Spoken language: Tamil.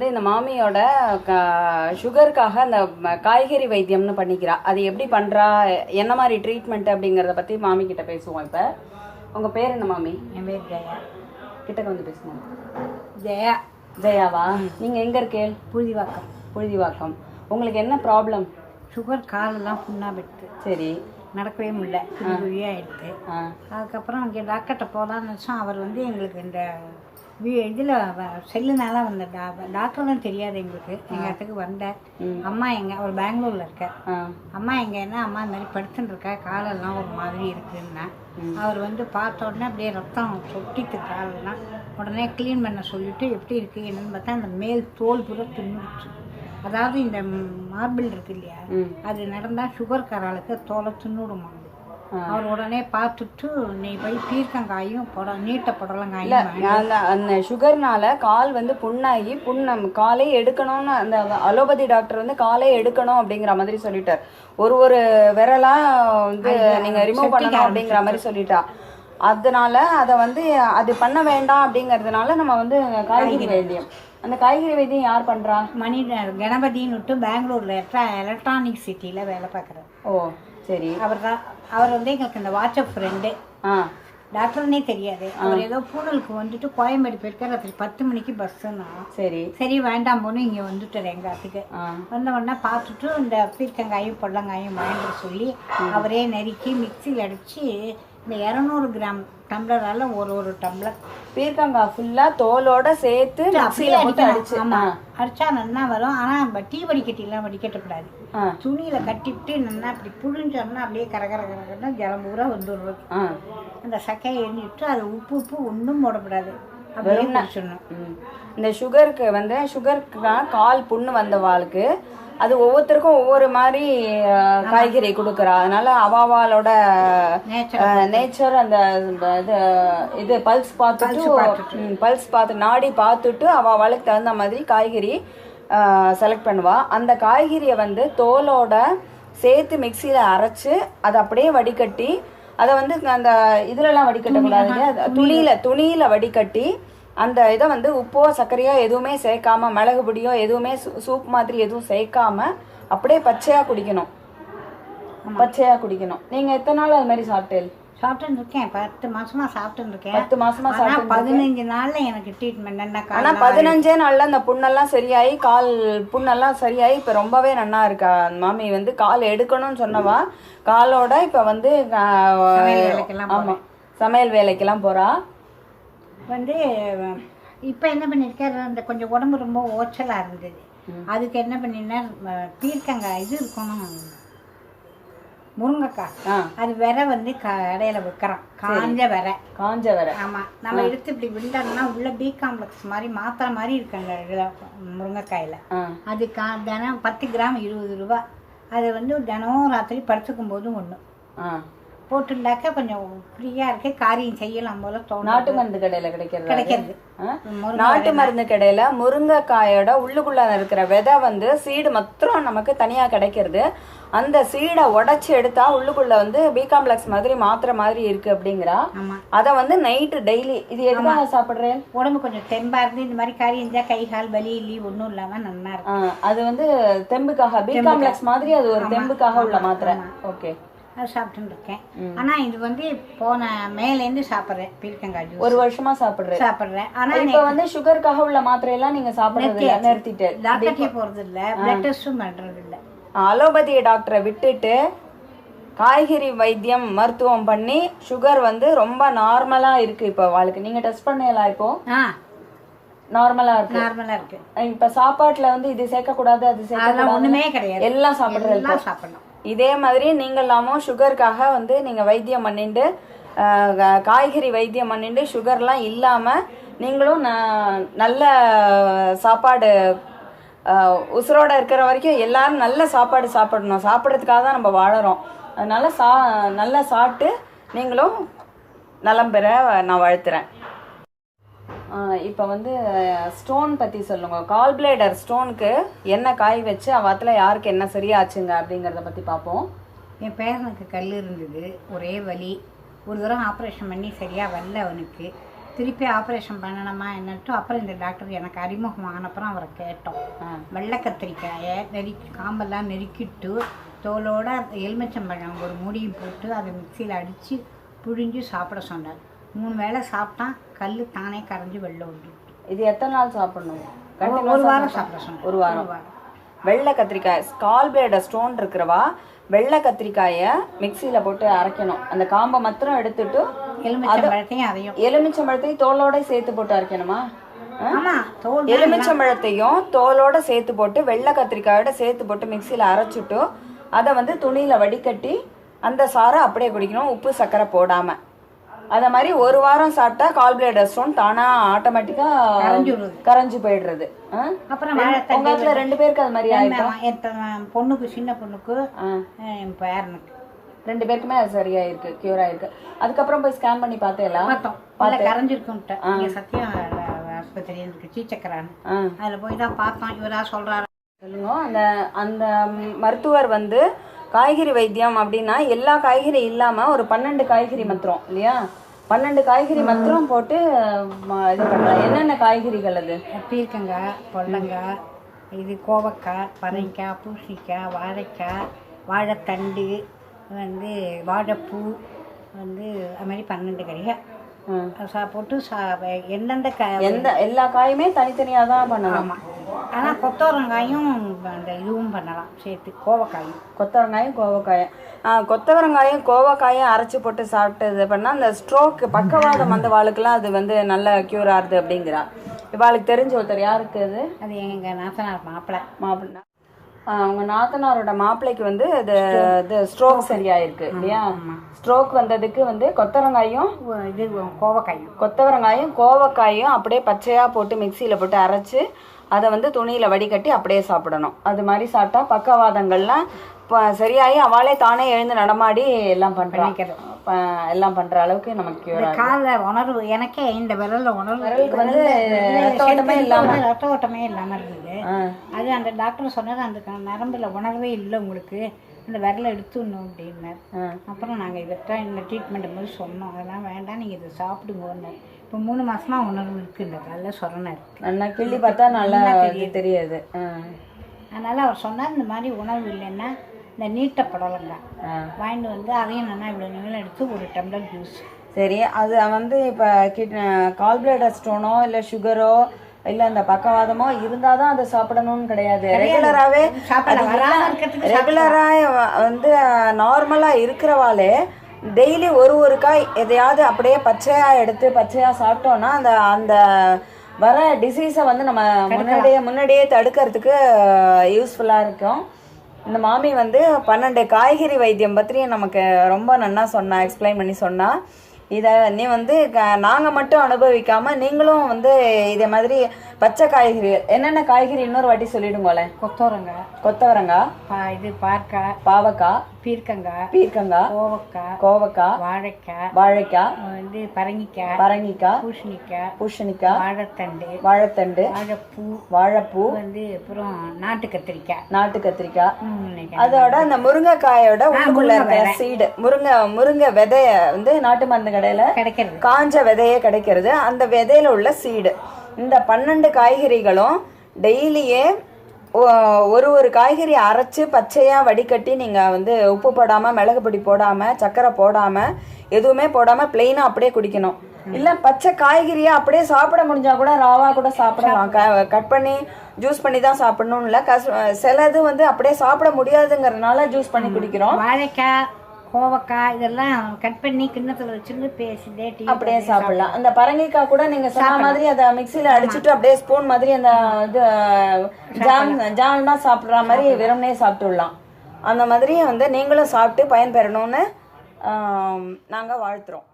வந்து இந்த மாமியோட சுகருக்காக அந்த காய்கறி வைத்தியம்னு பண்ணிக்கிறா. அது எப்படி பண்றா? என்ன மாதிரி ட்ரீட்மெண்ட் அப்படிங்கறத பத்தி மாமி கிட்ட பேசுவோம் இப்ப. உங்க பேர் என்ன மாமி? என் பேர் ஜெயா. கிட்டக்க வந்து பேசுவோம். ஜெயா. ஜெயாவா? நீங்க எங்க இருக்கேள் புழுதிவாக்கம். புழுதிவாக்கம். உங்களுக்கு என்ன ப்ராப்ளம் சுகர் காலெல்லாம் புண்ணாக விட்டு சரி. நடக்கவே முடியல. குழி குழியாகிடுது ஆ. அதுக்கப்புறம் இங்கே டாக்டர்கிட்ட போகலான்னு நினச்சோம். அவர் வந்து எங்களுக்கு இந்த இதில் செல்லுனால வந்த டா டாக்டர்லாம் தெரியாது எங்களுக்கு. எங்கள் இடத்துக்கு வந்தார் அம்மா எங்க அவர் பெங்களூரில் இருக்கார். ஆ. அம்மா எங்கன்னா அம்மா இந்த மாதிரி படுத்துன்னு இருக்கா காலெல்லாம் ஒரு மாதிரி இருக்குன்னா அவர் வந்து பார்த்த உடனே அப்படியே ரத்தம் சொட்டித்து காலெல்லாம் உடனே க்ளீன் பண்ண சொல்லிட்டு எப்படி இருக்கு என்னன்னு பார்த்தா அந்த மேல் தோல் பூரா தின்னுடுச்சு. அதாவது இந்த மார்பிள் இருக்கு இல்லையா. அது நடந்தால் சுகர்காரர்களுக்கு தோலை தின்னுடுமா. அவர் உடனே பார்த்துட்டு நீ போய் பீர்க்கங்காயும் புட நீட்ட புடலங்காயும் அந்த அந்த சுகர்னால கால் வந்து புண்ணாகி புண்ணம் காலே எடுக்கணும்னு அந்த அலோபதி டாக்டர் வந்து காலே எடுக்கணும் அப்படிங்கிற மாதிரி சொல்லிட்டார். ஒரு ஒரு விரலா வந்து நீங்க ரிமூவ் பண்ணணும் அப்படிங்கிற மாதிரி சொல்லிட்டா. அதனால அதை வந்து அது பண்ண வேண்டாம் அப்படிங்கறதுனால நம்ம வந்து காய்கறி வைத்தியம். அந்த காய்கறி வைத்தியம் யார் பண்றா? மணி கணபதின்னு விட்டு பெங்களூரில் எலக்ட்ரானிக் சிட்டியில் வேலை பார்க்குறாரு. ஓ சரி. அவர் தான் அவர் வந்து எங்களுக்கு இந்த வாட்ஸ்அப் ஃப்ரெண்டு ஆ. டாக்டர்னே தெரியாது. அவர் ஏதோ பூனலுக்கு வந்துட்டு கோயம்பேடு போயிருக்காரு. ராத்திரி பத்து மணிக்கு பஸ்ஸுன்னா சரி. சரி வேண்டாம் போன்னு இங்கே வந்துட்டார் எங்கள் ஆத்துக்கு. ஆ. வந்த உடனே பார்த்துட்டு இந்த பீர்க்கங்காயும் பொள்ளங்காயும் வாங்கிட்டு சொல்லி அவரே நறுக்கி மிக்சியில் அடித்து இந்த இரநூறு கிராம் டம்ளரால் ஒரு ஒரு டம்ளர். பீர்க்கங்காய் ஃபுல்லா தோலோட சேர்த்து மிக்ஸியில போட்டு அடிச்சு. ஆமா. அடிச்சா நல்லா வரும். ஆனா நம்ம டீ வடிகட்டிலாம் வடிகட்டக்கூடாது. ஆ. துணியில கட்டிவிட்டு நல்லா அப்படி புழிஞ்சோம்னா அப்படியே கரகர கரகரன்னு ஜலம் பூரா வந்துடுறது அந்த சக்கையை எண்ணிட்டு அது உப்பு உப்பு ஒன்றும் போடக்கூடாது. அப்படியே குடிச்சிடணும். ம். இந்த சுகருக்கு வந்து சுகருக்கு கால் புண்ணு வந்தவாளுக்கு அது ஒவ்வொருத்தருக்கும் ஒவ்வொரு மாதிரி காய்கறி கொடுக்குறா. அதனால அவாவாலோட நேச்சர் அந்த இது இது பல்ஸ் பார்த்துட்டு பல்ஸ் பார்த்து நாடி பார்த்துட்டு அவாவாளுக்கு தகுந்த மாதிரி காய்கறி செலக்ட் பண்ணுவா. அந்த காய்கறியை வந்து தோலோட சேர்த்து மிக்சியில் அரைச்சு அதை அப்படியே வடிகட்டி அதை வந்து அந்த இதுலலாம்? அது துணியில. துணியில வடிகட்டி அந்த இதை வந்து உப்போ சர்க்கரையோ எதுவுமே சேர்க்காம மிளகு பொடியோ எதுவுமே சூப் மாதிரி எதுவும் சேர்க்காம அப்படியே பச்சையா குடிக்கணும். பச்சையா குடிக்கணும். நீங்க எத்தனை நாள் அது மாதிரி சாப்பிட்டேன் சாப்பிட்டுன்னு இருக்கேன் பத்து மாசமா சாப்பிட்டுன்னு இருக்கேன் பத்து மாசமா ஆனா சாப்பிட்டு பதினஞ்சு நாள்ல எனக்கு ட்ரீட்மெண்ட் என்ன ஆனா பதினஞ்சே நாள்ல அந்த புண்ணெல்லாம் சரியாயி கால் புண்ணெல்லாம் சரியாயி இப்ப ரொம்பவே நன்னா இருக்கா மாமி? வந்து கால் எடுக்கணும்னு சொன்னவா. காலோட இப்ப வந்து ஆமா. சமையல் வேலைக்கெல்லாம் போறா. வந்து இப்போ என்ன பண்ணியிருக்காரு அந்த கொஞ்சம் உடம்பு ரொம்ப ஓச்சலாக இருந்தது. அதுக்கு என்ன பண்ணினார் பீர்க்கங்காய் இது இருக்கணும் முருங்கைக்காய். அது விரை வந்து கடையில் விற்கிறான் காஞ்ச விரை. காஞ்ச வர. ஆமாம் நம்ம எடுத்து இப்படி விழுந்தோம்னா உள்ள பி காம்ப்ளெக்ஸ் மாதிரி மாத்திரை மாதிரி இருக்கு அந்த இதில் முருங்கைக்காயில் அது கா தினம் பத்து கிராம் இருபது ரூபா. அது வந்து தினமும் ராத்திரி படுத்துக்கும் போதும் ஒன்று ஆ போட்டுண்டாக்க கொஞ்சம் ஃப்ரீயாக இருக்கு. காரியம் செய்யலாம் போல தோணும் நாட்டு மருந்து கடையில கிடைக்கிறது கிடைக்கிறது. நாட்டு மருந்து கடையில முருங்கைக்காயோட உள்ளுக்குள்ள இருக்கிற விதை வந்து சீடு மாத்திரம் நமக்கு தனியா கிடைக்கிறது. அந்த சீடை உடைச்சு எடுத்தா உள்ளுக்குள்ள வந்து பி காம்ப்ளெக்ஸ் மாதிரி மாத்திரை மாதிரி இருக்கு அப்படிங்கிறா. அத வந்து நைட்டு டெய்லி இது எதுக்காக சாப்பிடுறேன்? உடம்பு கொஞ்சம் தெம்பா இருந்து இந்த மாதிரி காரியம் இருந்தா கை கால் வலி இல்லி ஒன்றும் இல்லாம நல்லா இருக்கும் அது வந்து தெம்புக்காக பி காம்ப்ளெக்ஸ் மாதிரி அது ஒரு தெம்புக்காக உள்ள மாத்திரை. ஓகே அது சாப்பிட்டுன்னு இருக்கேன். ஆனா இது வந்து போன மேலேருந்து சாப்பிட்றேன். பீர்க்கங்காய் ஜூஸ் ஒரு வருஷமா சாப்பிடுறேன். சாப்பிட்றேன். ஆனா இப்ப வந்து சுகருக்காக உள்ள மாத்திரை எல்லாம் நீங்க சாப்பிடுறது இல்ல, நிறுத்திட்டு. டாக்டர்கிட்டே போறது இல்ல பிளட் டெஸ்ட்டும் பண்றது இல்ல அலோபதி டாக்டரை விட்டுட்டு காய்கறி வைத்தியம் மருத்துவம் பண்ணி சுகர் வந்து ரொம்ப நார்மலா இருக்கு இப்போ அவளுக்கு நீங்க டெஸ்ட் பண்ணலாம் இப்போ? நார்மலா இருக்கு. நார்மலா இருக்கு. இப்ப சாப்பாட்டுல வந்து இது சேர்க்க கூடாது அது சேர்க்க ஒண்ணுமே கிடையாது. எல்லாம் சாப்பிடுறது எல்லாம் சாப்பிடணும். இதே மாதிரி நீங்களாமும் சுகருக்காக வந்து நீங்கள் வைத்தியம் பண்ணிட்டு காய்கறி வைத்தியம் பண்ணிட்டு சுகர்லாம் இல்லாமல் நீங்களும் நல்ல சாப்பாடு உசுரோட இருக்கிற வரைக்கும் எல்லாரும் நல்ல சாப்பாடு சாப்பிடணும். சாப்பிட்றதுக்காக தான் நம்ம வாழறோம். அதனால சா நல்லா சாப்பிட்டு நீங்களும் நலம் பெற நான் வாழ்த்துறேன். இப்போ வந்து ஸ்டோன் பற்றி சொல்லுங்க. கால் பிளேடர் ஸ்டோனுக்கு என்ன காய் வச்சு அவத்துல யாருக்கு என்ன சரியாச்சுங்க அப்படிங்கிறத பற்றி பார்ப்போம் என் பேரனுக்கு கல் இருந்தது. ஒரே வலி. ஒரு தடவை ஆப்ரேஷன் பண்ணி சரியா வரல அவனுக்கு. திருப்பி ஆப்ரேஷன் பண்ணணுமா என்னட்டு அப்புறம் இந்த டாக்டர் எனக்கு அறிமுகம் ஆனப்புறம் அவரை கேட்டோம். வெள்ளை கத்திரிக்காயை நெருக்கி காம்பெல்லாம் நெருக்கிட்டு தோலோட எலுமிச்சம்பழம் ஒரு முடியும் போட்டு அதை மிக்சியில் அடித்து புழிஞ்சு சாப்பிட சொன்னார். மூணு வேளை சாப்பிட்டான். கல் தானே கரைஞ்சி வெளில வந்து இது எத்தனை நாள் சாப்பிடணும்? ஒரு வாரம் சாப்பிட ஒரு வாரம். வெள்ளை கத்திரிக்காய் ஸ்கால் பிளேட ஸ்டோன் இருக்கிறவா வெள்ளை கத்திரிக்காயை மிக்சியில் போட்டு அரைக்கணும். அந்த காம்பை மாத்திரம் எடுத்துட்டு எலுமிச்சம்பழத்தையும் அதையும். எலுமிச்சம்பழத்தையும் தோலோட சேர்த்து போட்டு அரைக்கணுமா? எலுமிச்சம்பழத்தையும் தோலோட சேர்த்து போட்டு வெள்ளை கத்திரிக்காயோட சேர்த்து போட்டு மிக்சியில் அரைச்சிட்டு அதை வந்து துணியில் வடிகட்டி அந்த சாறை அப்படியே குடிக்கணும். உப்பு சர்க்கரை போடாம. அத மாதிரி ஒரு வாரம் சாப்பிட்டா கால் பிளேடர் ஸ்டோன் தானா ஆட்டோமேட்டிக்கா. கரைஞ்சு போயிடுறது? அப்புறம் உங்க ரெண்டு பேருக்கு அது மாதிரி த- பொண்ணுக்கு சின்ன பொண்ணுக்கு என் பேரனுக்கு. ரெண்டு பேருக்குமே அது சரியாயிருக்கு கியூர் ஆயிருக்கு. அதுக்கப்புறம் போய் ஸ்கேன் பண்ணி பார்த்தேல? பார்த்தோம். இங்கே சத்தியம் ஆஸ்பத்திரி இருக்கு சீச்சக்கரான்னு அதில் போய் தான் பார்த்தோம். இவரா சொல்கிறாரு சொல்லுங்க. அந்த அந்த மருத்துவர் வந்து காய்கறி வைத்தியம் அப்படின்னா எல்லா காய்கறி இல்லாம ஒரு பன்னெண்டு காய்கறி மாத்திரம் இல்லையா? பன்னெண்டு காய்கறி மாத்திரம் போட்டு இது பண்றாங்க என்னென்ன காய்கறிகள் அது? பீர்க்கங்காய் பொல்லங்காய் இது கோவக்காய் பறைக்காய் பூசணிக்காய் வாழைக்காய் வாழைத்தண்டு வந்து வாழைப்பூ வந்து அது மாதிரி பன்னெண்டு கறிகள். போட்டு சா எந்தெந்த க எந்த எல்லா காயுமே தனித்தனியா தான் பண்ணலாம் ஆமாம் ஆனால் கொத்தவரங்காயும் அந்த இதுவும் பண்ணலாம். சேர்த்து கோவக்காயும். கொத்தவரங்காயும் கோவக்காயும். கொத்தவரங்காயும் கோவக்காயும் அரைச்சி போட்டு சாப்பிட்டு இது பண்ணால் அந்த ஸ்ட்ரோக் பக்கவாதம் அந்த வாளுக்கெல்லாம் அது வந்து நல்ல க்யூர் ஆகுது அப்படிங்கிறா. இவாளுக்கு தெரிஞ்ச ஒருத்தர் யாருக்கு அது அது எங்கள் நாத்தனார் மாப்பிள்ளை மாப்பிள்ளை அவங்க நாத்தனாரோட மாப்பிள்ளைக்கு வந்து இது இது ஸ்ட்ரோக் சரியாயிருக்கு இல்லையா? ஸ்ட்ரோக் வந்ததுக்கு வந்து கொத்தவரங்காயும் இது கோவக்காயும். கொத்தவரங்காயும் கோவக்காயும் அப்படியே பச்சையா போட்டு மிக்சியில போட்டு அரைச்சு அதை வந்து துணியில வடிகட்டி அப்படியே சாப்பிடணும் அது மாதிரி சாப்பிட்டா பக்கவாதங்கள்லாம் இப்போ சரியாகி அவளே தானே எழுந்து நடமாடி எல்லாம் பண்றான் பண்ணிக்கிறது. ப- எல்லாம் பண்ற அளவுக்கு நமக்கு. காலில் உணர்வு எனக்கே இந்த விரல்ல உணர்வு விரலுக்கு வந்து ரத்த ஓட்டமே இல்லாம. ரத்த ஓட்டமே இல்லாமல் இருந்தது. அது அந்த டாக்டர் சொன்னது அந்த நரம்புல உணர்வே இல்லை உங்களுக்கு அந்த விரலை எடுத்துடணும் அப்படின்னார். அப்புறம் நாங்கள் இவர்கிட்ட இந்த ட்ரீட்மெண்ட் போது சொன்னோம் அதெல்லாம் வேண்டாம் நீங்கள் இதை சாப்பிடுங்கன்னு இப்போ மூணு மாசமா உணர்வு இருக்குது இந்த காலில் சொரணை இருக்குது நல்லா கிள்ளி பார்த்தா நல்லா தெரியுது. அதனால் அவர் சொன்னார் இந்த மாதிரி உணவு இல்லைன்னா இந்த நீட்ட புடலங்காய். வாங்கிட்டு வந்து அதையும் நல்லா இவ்வளோ நீளம் எடுத்து ஒரு டம்ளர் ஜூஸ். சரி அது வந்து இப்போ கிட் கால் பிளேடர் ஸ்டோனோ இல்லை சுகரோ இல்லை இந்த பக்கவாதமோ இருந்தால் தான் அதை சாப்பிடணும்னு கிடையாது. ரெகுலராகவே ரெகுலராக வந்து நார்மலாக இருக்கிறவாளே டெய்லி ஒரு ஒரு காய் எதையாவது அப்படியே பச்சையாக எடுத்து பச்சையாக சாப்பிட்டோன்னா அந்த அந்த வர டிசீஸை வந்து நம்ம முன்னாடியே முன்னாடியே தடுக்கிறதுக்கு யூஸ்ஃபுல்லாக இருக்கும். இந்த மாமி வந்து பன்னெண்டு காய்கறி வைத்தியம் பற்றி நமக்கு ரொம்ப நன்னா சொன்னா எக்ஸ்பிளைன் பண்ணி சொன்னா. இதை நீ வந்து நாங்கள் மட்டும் அனுபவிக்காம நீங்களும் வந்து இதே மாதிரி பச்சை காய்கறி என்னென்ன காய்கறி இன்னொரு வாட்டி சொல்லிடுங்களேன் கொத்தவரங்காய் கொத்தவரங்காய் இது பார்க்காய் பாவக்காய் பீர்க்கங்காய் பீர்க்கங்காய் கோவக்காய் கோவக்காய் வாழைக்காய் வாழைக்காய் வந்து பரங்கிக்காய் பரங்கிக்காய் பூசணிக்காய் பூசணிக்காய் வாழைத்தண்டு. வாழைத்தண்டு? வாழைப்பூ. வாழைப்பூ? வந்து அப்புறம் நாட்டு கத்திரிக்காய் நாட்டு கத்திரிக்காய். அதோட அந்த முருங்கைக்காயோட உள்ளுக்குள்ள இருக்க சீடு முருங்கை முருங்கை விதைய வந்து நாட்டு மருந்து கடையில கிடைக்கிறது. காஞ்ச விதையே கிடைக்கிறது. அந்த விதையில உள்ள சீடு இந்த பன்னெண்டு காய்கறிகளும் டெய்லியே ஒரு ஒரு காய்கறி அரைச்சு பச்சையா வடிகட்டி நீங்க வந்து உப்பு போடாம மிளகு பொடி போடாம சர்க்கரை போடாம எதுவுமே போடாம பிளெயினா அப்படியே குடிக்கணும். இல்ல பச்சை காய்கறியா அப்படியே சாப்பிட முடிஞ்சா கூட ராவா கூட சாப்பிடலாம். கட் பண்ணி ஜூஸ் பண்ணி தான் சாப்பிடணும் இல்ல கஸ்- சிலது வந்து அப்படியே சாப்பிட முடியாதுங்கிறதுனால ஜூஸ் பண்ணி குடிக்கிறோம். வாழைக்காய் கோவக்காய் இதெல்லாம் கட் பண்ணி கிண்ணத்துல வச்சிருந்து பேசிட்டே டீ அப்படியே சாப்பிடலாம். அந்த பரங்கிக்காய் கூட நீங்க சொன்ன மாதிரி அதை மிக்சியில அடிச்சுட்டு அப்படியே ஸ்பூன் மாதிரி அந்த இது ஜாம் ஜாம்னா சாப்பிடுற மாதிரி வெறும்னே சாப்பிட்டுடலாம் அந்த மாதிரி வந்து நீங்களும் சாப்பிட்டு பயன்பெறணும்னு ஆம், நாங்க வாழ்த்துறோம்.